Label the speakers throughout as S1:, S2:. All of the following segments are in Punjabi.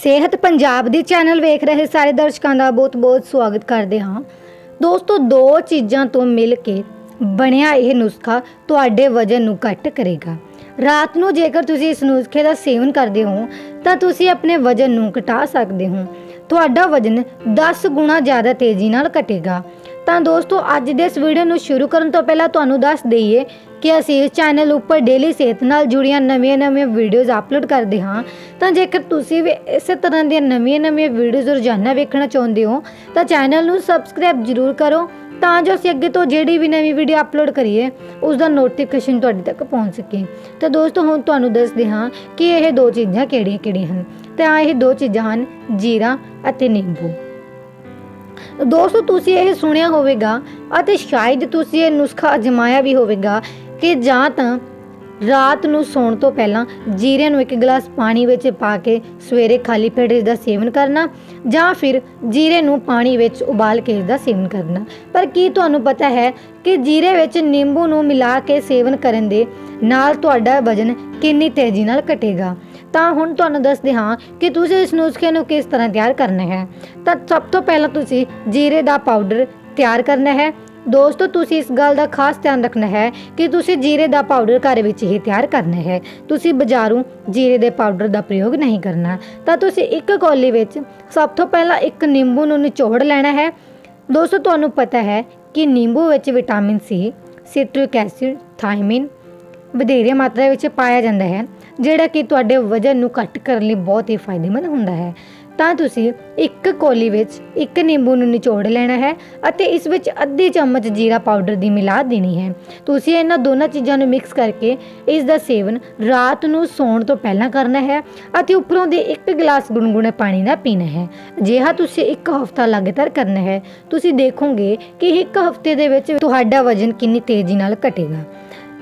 S1: ਸਿਹਤ ਪੰਜਾਬ ਦੇ ਚੈਨਲ ਵੇਖ ਰਹੇ ਸਾਰੇ ਦਰਸ਼ਕਾਂ ਦਾ ਬਹੁਤ-ਬਹੁਤ ਸਵਾਗਤ ਕਰਦੇ ਹਾਂ। ਦੋਸਤੋ, ਦੋ ਚੀਜ਼ਾਂ ਤੋਂ ਮਿਲ ਕੇ ਬਣਿਆ ਇਹ ਨੁਸਖਾ ਤੁਹਾਡੇ ਵਜ਼ਨ ਨੂੰ ਘੱਟ ਕਰੇਗਾ। ਰਾਤ ਨੂੰ ਜੇਕਰ ਤੁਸੀਂ ਇਸ ਨੁਸਖੇ ਦਾ ਸੇਵਨ ਕਰਦੇ ਹੋ, ਤਾਂ ਤੁਸੀਂ ਆਪਣੇ ਵਜ਼ਨ ਨੂੰ ਘਟਾ ਸਕਦੇ ਹੋ। ਤੁਹਾਡਾ ਵਜ਼ਨ 10 ਗੁਣਾ ਜ਼ਿਆਦਾ ਤੇਜ਼ੀ ਨਾਲ ਘਟੇਗਾ। ਤਾਂ ਦੋਸਤੋ, ਅੱਜ ਦੇ ਇਸ ਵੀਡੀਓ ਨੂੰ ਸ਼ੁਰੂ ਕਰਨ ਤੋਂ ਪਹਿਲਾਂ ਤੁਹਾਨੂੰ ਦੱਸ ਦਈਏ ਕਿ ਅਸੀਂ ਇਸ ਚੈਨਲ ਉੱਪਰ ਡੇਲੀ ਸਿਹਤ ਨਾਲ ਜੁੜੀਆਂ ਨਵੀਆਂ-ਨਵੀਆਂ ਵੀਡੀਓਜ਼ ਅਪਲੋਡ ਕਰਦੇ ਹਾਂ। ਤਾਂ ਜੇਕਰ ਤੁਸੀਂ ਵੀ ਇਸੇ ਤਰ੍ਹਾਂ ਦੀਆਂ ਨਵੀਆਂ-ਨਵੀਆਂ ਵੀਡੀਓਜ਼ ਰੋਜ਼ਾਨਾ ਵੇਖਣਾ ਚਾਹੁੰਦੇ ਹੋ, ਤਾਂ ਚੈਨਲ ਨੂੰ ਸਬਸਕ੍ਰਾਈਬ ਜ਼ਰੂਰ ਕਰੋ, ਤਾਂ ਜੋ ਅਸੀਂ ਅੱਗੇ ਤੋਂ ਜਿਹੜੀ ਵੀ ਨਵੀਂ ਵੀਡੀਓ ਅਪਲੋਡ ਕਰੀਏ ਉਸ ਦਾ ਨੋਟੀਫਿਕੇਸ਼ਨ ਤੁਹਾਡੇ ਤੱਕ ਪਹੁੰਚ ਸਕੇ। ਤਾਂ ਦੋਸਤੋ, ਹੁਣ ਤੁਹਾਨੂੰ ਦੱਸਦੇ ਹਾਂ ਕਿ ਇਹ ਦੋ ਚੀਜ਼ਾਂ ਕਿਹੜੀਆਂ-ਕਿਹੜੀਆਂ ਹਨ। ਤਾਂ ਇਹ ਦੋ ਚੀਜ਼ਾਂ ਹਨ, ਜੀਰਾ ਅਤੇ ਨਿੰਬੂ। ਦੋਸਤੋ, ਤੁਸੀਂ ਇਹ ਸੁਣਿਆ ਹੋਵੇਗਾ ਅਤੇ ਸ਼ਾਇਦ ਤੁਸੀਂ ਇਹ ਨੁਸਖਾ ਅਜਮਾਇਆ ਵੀ ਹੋਵੇਗਾ ਕਿ ਜਾਂ ਤਾਂ ਰਾਤ ਨੂੰ ਸੌਣ ਤੋਂ ਪਹਿਲਾਂ ਜੀਰੇ ਨੂੰ ਇੱਕ ਗਲਾਸ ਪਾਣੀ ਵਿੱਚ ਪਾ ਕੇ ਸਵੇਰੇ ਖਾਲੀ ਪੇਟ ਇਸ ਦਾ ਸੇਵਨ ਕਰਨਾ, ਜਾਂ ਫਿਰ ਜੀਰੇ ਨੂੰ ਪਾਣੀ ਵਿੱਚ ਉਬਾਲ ਕੇ ਇਸ ਦਾ ਸੇਵਨ ਕਰਨਾ। ਪਰ ਕੀ ਤੁਹਾਨੂੰ ਪਤਾ ਹੈ ਕਿ ਜੀਰੇ ਵਿੱਚ ਨਿੰਬੂ ਨੂੰ ਮਿਲਾ ਕੇ ਸੇਵਨ ਕਰਨ ਦੇ ਨਾਲ ਤੁਹਾਡਾ ਵਜ਼ਨ ਕਿੰਨੀ ਤੇਜ਼ੀ ਨਾਲ ਘਟੇਗਾ? ਤਾਂ ਹੁਣ ਤੁਹਾਨੂੰ ਦੱਸਦੇ ਹਾਂ ਕਿ ਤੁਸੀਂ ਇਸ ਨੁਸਖੇ ਨੂੰ ਕਿਸ ਤਰ੍ਹਾਂ ਤਿਆਰ ਕਰਨਾ ਹੈ। ਤਾਂ ਸਭ ਤੋਂ ਪਹਿਲਾਂ ਤੁਸੀਂ ਜੀਰੇ ਦਾ ਪਾਊਡਰ ਤਿਆਰ ਕਰਨਾ ਹੈ। ਦੋਸਤੋ, ਤੁਸੀਂ ਇਸ ਗੱਲ ਦਾ ਖਾਸ ਧਿਆਨ ਰੱਖਣਾ ਹੈ ਕਿ ਤੁਸੀਂ ਜੀਰੇ ਦਾ ਪਾਊਡਰ ਘਰ ਵਿੱਚ ਹੀ ਤਿਆਰ ਕਰਨਾ ਹੈ। ਤੁਸੀਂ ਬਾਜ਼ਾਰੋਂ ਜੀਰੇ ਦੇ ਪਾਊਡਰ ਦਾ ਪ੍ਰਯੋਗ ਨਹੀਂ ਕਰਨਾ। ਤਾਂ ਤੁਸੀਂ ਇੱਕ ਕੌਲੀ ਵਿੱਚ ਸਭ ਤੋਂ ਪਹਿਲਾਂ ਇੱਕ ਨਿੰਬੂ ਨੂੰ ਨਿਚੋੜ ਲੈਣਾ ਹੈ। ਦੋਸਤੋ, ਤੁਹਾਨੂੰ ਪਤਾ ਹੈ ਕਿ ਨਿੰਬੂ ਵਿੱਚ vitamin C citric acid thiamine ਵਧੇਰੇ ਮਾਤਰਾ ਵਿੱਚ ਪਾਇਆ ਜਾਂਦਾ ਹੈ, ਜਿਹੜਾ ਕਿ ਤੁਹਾਡੇ ਵਜ਼ਨ ਨੂੰ ਘੱਟ ਕਰਨ ਲਈ ਬਹੁਤ ਹੀ ਫਾਇਦੇਮੰਦ ਹੁੰਦਾ ਹੈ। ਤਾਂ ਤੁਸੀਂ ਇੱਕ ਕੋਲੀ ਵਿੱਚ ਇੱਕ ਨਿੰਬੂ ਨੂੰ ਨਿਚੋੜ ਲੈਣਾ ਹੈ ਅਤੇ ਇਸ ਵਿੱਚ ਅੱਧੇ ਚਮਚ ਜੀਰਾ ਪਾਊਡਰ ਦੀ ਮਿਲਾ ਦੇਣੀ ਹੈ। ਤੁਸੀਂ ਇਹਨਾਂ ਦੋਨਾਂ ਚੀਜ਼ਾਂ ਨੂੰ ਮਿਕਸ ਕਰਕੇ ਇਸ ਦਾ ਸੇਵਨ ਰਾਤ ਨੂੰ ਸੌਣ ਤੋਂ ਪਹਿਲਾਂ ਕਰਨਾ ਹੈ ਅਤੇ ਉੱਪਰੋਂ ਦੇ ਇੱਕ ਗਲਾਸ ਗੁਣਗੁਣੇ ਪਾਣੀ ਦਾ ਪੀਣਾ ਹੈ। ਅਜਿਹਾ ਤੁਸੀਂ ਇੱਕ ਹਫ਼ਤਾ ਲਗਾਤਾਰ ਕਰਨਾ ਹੈ। ਤੁਸੀਂ ਦੇਖੋਗੇ ਕਿ ਇੱਕ ਹਫ਼ਤੇ ਦੇ ਵਿੱਚ ਤੁਹਾਡਾ ਵਜ਼ਨ ਕਿੰਨੀ ਤੇਜ਼ੀ ਨਾਲ ਘਟੇਗਾ।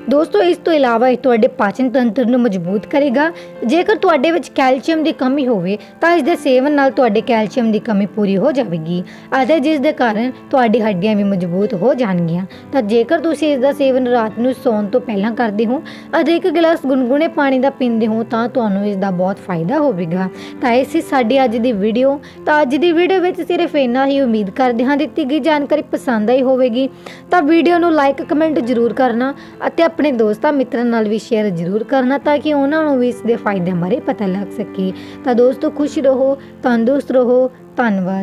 S1: ਦੋਸਤੋ, ਇਸ ਤੋਂ ਇਲਾਵਾ ਇਹ ਤੁਹਾਡੇ ਪਾਚਨ ਤੰਤਰ ਨੂੰ ਮਜ਼ਬੂਤ ਕਰੇਗਾ। ਜੇਕਰ ਤੁਹਾਡੇ ਵਿੱਚ ਕੈਲਸ਼ੀਅਮ ਦੀ ਕਮੀ ਹੋਵੇ, ਤਾਂ ਇਸ ਦੇ ਸੇਵਨ ਨਾਲ ਤੁਹਾਡੇ ਕੈਲਸ਼ੀਅਮ ਦੀ ਕਮੀ ਪੂਰੀ ਹੋ ਜਾਵੇਗੀ। ਅਤੇ ਜਿਸ ਦੇ ਕਾਰਨ ਤੁਹਾਡੀ ਹੱਡੀਆਂ ਵੀ ਮਜ਼ਬੂਤ ਹੋ ਜਾਣਗੀਆਂ। ਤਾਂ ਜੇਕਰ ਤੁਸੀਂ ਇਸ ਦਾ ਸੇਵਨ ਰਾਤ ਨੂੰ ਸੌਣ ਤੋਂ ਪਹਿਲਾਂ ਕਰਦੇ ਹੋ ਅਤੇ ਇੱਕ ਗਲਾਸ ਗੁਨਗੁਨੇ ਪਾਣੀ ਦਾ ਪੀਂਦੇ ਹੋ, ਤਾਂ ਤੁਹਾਨੂੰ ਇਸ ਦਾ ਬਹੁਤ ਫਾਇਦਾ ਹੋਵੇਗਾ। ਤਾਂ ਇਹ ਸੀ ਸਾਡੀ ਅੱਜ ਦੀ ਵੀਡੀਓ। ਤਾਂ ਅੱਜ ਦੀ ਵੀਡੀਓ ਵਿੱਚ ਸਿਰਫ ਇੰਨਾ ਹੀ ਉਮੀਦ ਕਰਦੇ ਹਾਂ ਦਿੱਤੀ ਗਈ ਜਾਣਕਾਰੀ ਪਸੰਦ ਆਈ ਹੋਵੇਗੀ। ਤਾਂ ਵੀਡੀਓ ਨੂੰ ਲਾਈਕ ਕਮੈਂਟ ਜ਼ਰੂਰ ਕਰਨਾ ਅਤੇ ਆਪਣੇ ਦੋਸਤਾਂ ਮਿੱਤਰਾਂ ਨਾਲ ਵੀ ਸ਼ੇਅਰ ਜ਼ਰੂਰ ਕਰਨਾ ਤਾਂ ਕਿ ਉਹਨਾਂ ਨੂੰ ਵੀ ਇਸ ਦੇ ਫਾਇਦੇ ਬਾਰੇ ਪਤਾ ਲੱਗ ਸਕੇ। ਤਾਂ ਦੋਸਤੋ, ਖੁਸ਼ ਰਹੋ, ਤੰਦਰੁਸਤ ਰਹੋ, ਧੰਨਵਾਦ।